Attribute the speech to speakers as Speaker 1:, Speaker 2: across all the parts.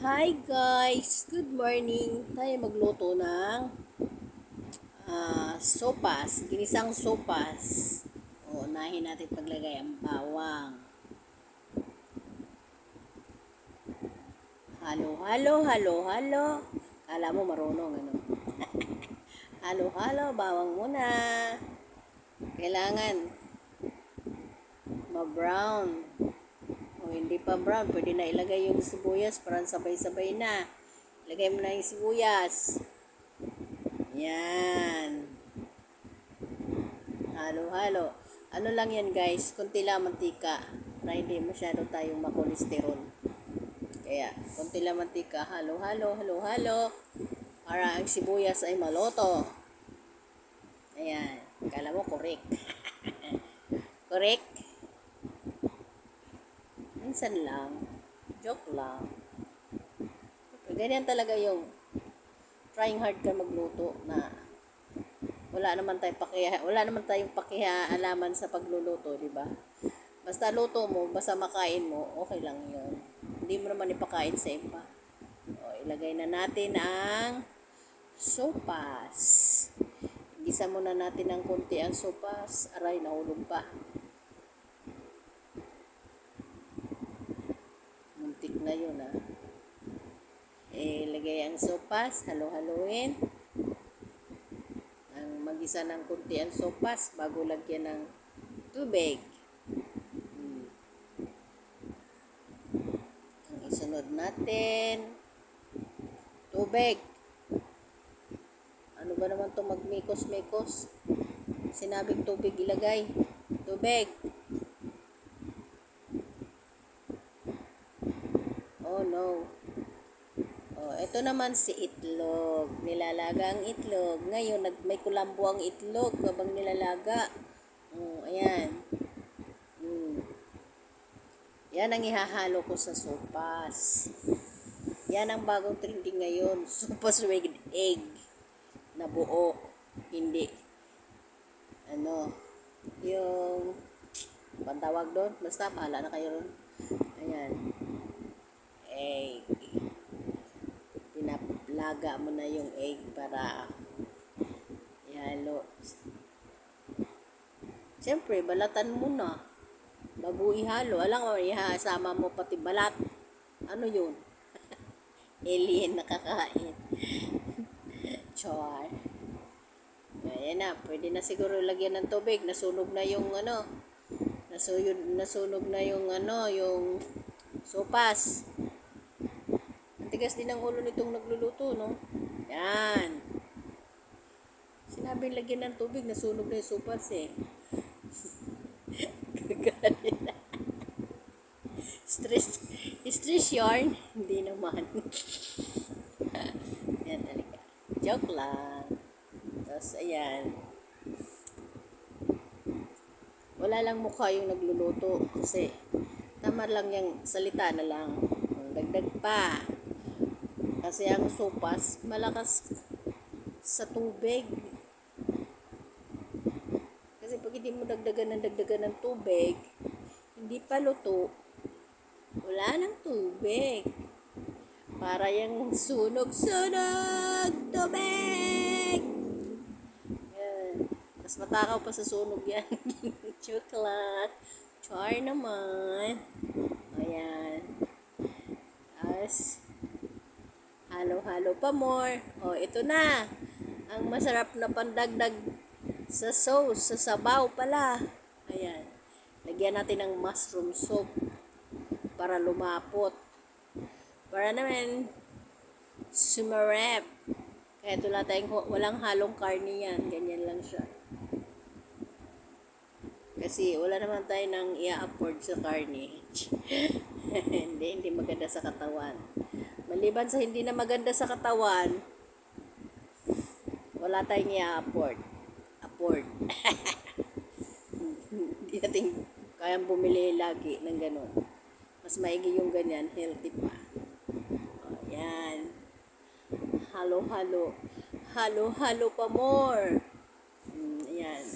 Speaker 1: Hi guys! Good morning! Tayo magluto ng ah, sopas, ginisang sopas. O, unahin natin paglagay ang bawang. Halo, halo, halo, halo. Kala mo marunong, ano? halo, halo, bawang muna. Kailangan ma-brown. O hindi pa brown, pwede na ilagay yung sibuyas para sabay-sabay na. Ilagay mo na yung sibuyas. Yan. Halo-halo. Ano lang yan guys, kunti lang mantika para hindi masyado tayong makolesterol. Kaya, kunti lang mantika, halo-halo, halo-halo para ang sibuyas ay maloto. Ayan. Kala mo correct. correct? Minsan lang. Joke lang. Ganyan talaga yung trying hard ka magluto na wala naman tayong pakiha, wala naman tayong pakialaman sa pagluluto, di ba? Basta luto mo, basta makain mo, okay lang 'yon. Hindi mo naman ipakain sa iba. O, ilagay na natin ang sopas. Gisa muna natin ng konti ang sopas. Aray, nahulog pa. Yun ah. Eh, lagay ang sopas, halo-haloin. Ang magisa ng kunti ang sopas bago lagyan ng tubig. Hmm. Ang isunod natin, tubig. Ano ba naman to magmikos-mikos? Sinabing tubig ilagay. Tubig. No. Oh, ito naman si itlog. Nilalaga ang itlog. Ngayon, nag, may kulambo ang itlog habang nilalaga. Oh, ayan. Mm. Yan ang ihahalo ko sa sopas. Yan ang bagong trending ngayon. Sopas with egg. Na buo. Hindi. Ano. Yung pantawag doon. Basta, pahala na kayo ron. Ayan egg. Pinaplaga mo na yung egg para ihalo. Siyempre, balatan mo na. Bago ihalo. Alam mo, ihasama mo pati balat. Ano yun? Alien nakakain. Char. Ayan na, pwede na siguro lagyan ng tubig. Nasunog na yung ano. Nasunog, nasunog na yung ano, yung sopas. Tigas din ang ulo nitong nagluluto, no? Yan. Sinabing lagyan ng tubig, nasunog na yung sopas eh. Stress, stress yarn? Hindi naman. yan, talaga. Joke lang. Tapos, ayan. Wala lang mukha yung nagluluto kasi tama lang yung salita na lang. Dagdag pa. Kasi ang sopas, malakas sa tubig. Kasi pag hindi mo dagdagan ng dagdagan ng tubig, hindi pa luto, wala ng tubig. Para yung sunog-sunog tubig! Yan. Mas matakaw pa sa sunog yan. Chocolate. Char naman. Ayan. As halo-halo pa more. O, ito na. Ang masarap na pandagdag sa sauce, sa sabaw pala. Ayan. Lagyan natin ng mushroom soup para lumapot. Para naman sumarap. Kaya ito lang tayong walang halong karne yan. Ganyan lang siya. Kasi wala naman tayo nang i-afford sa karne. hindi, hindi maganda sa katawan. Maliban sa hindi na maganda sa katawan, wala tayong i-afford. Afford. hindi natin kayang bumili lagi ng ganun. Mas maigi yung ganyan, healthy pa. O, yan. Halo-halo. Halo-halo pa more. Mm, ayan.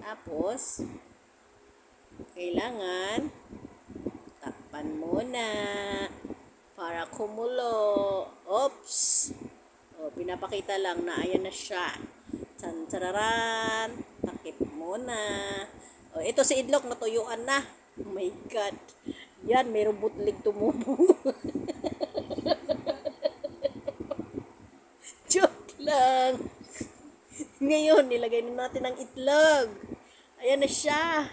Speaker 1: Tapos, kailangan takpan muna. Para kumulo. Oops! O, pinapakita lang na ayan na siya. Chan chararan. Takip muna. O, ito si Idlok natuyuan na. Oh my God. Yan, mayroong butlig tumubo. Joke lang. Ngayon, nilagay na natin ang itlog. Ayan na siya.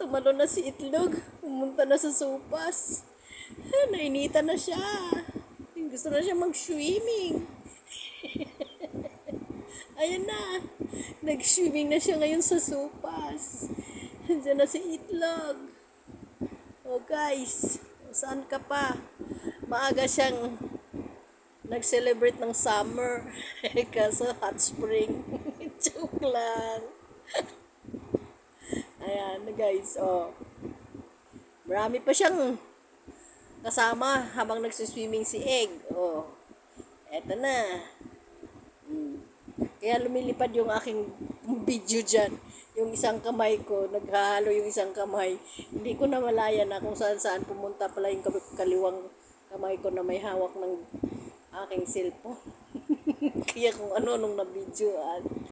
Speaker 1: Tumalo na si itlog. Pumunta na sa sopas. Nainitan na siya. Gusto na siya mag-swimming. Ayan na. Nag-swimming na siya ngayon sa sopas. Diyan na si itlog. Oh guys, saan ka pa? Maaga siyang nag-celebrate ng summer. Kaso hot spring. Joke lang. Ayan guys, oh. Marami pa siyang kasama habang nagsiswimming si Egg. Oh. Eto na. Hmm. Kaya lumilipad yung aking video dyan. Yung isang kamay ko, naghahalo yung isang kamay. Hindi ko na malaya na kung saan saan pumunta pala yung kaliwang kamay ko na may hawak ng aking cellphone. Kaya kung ano nung nabidyoan.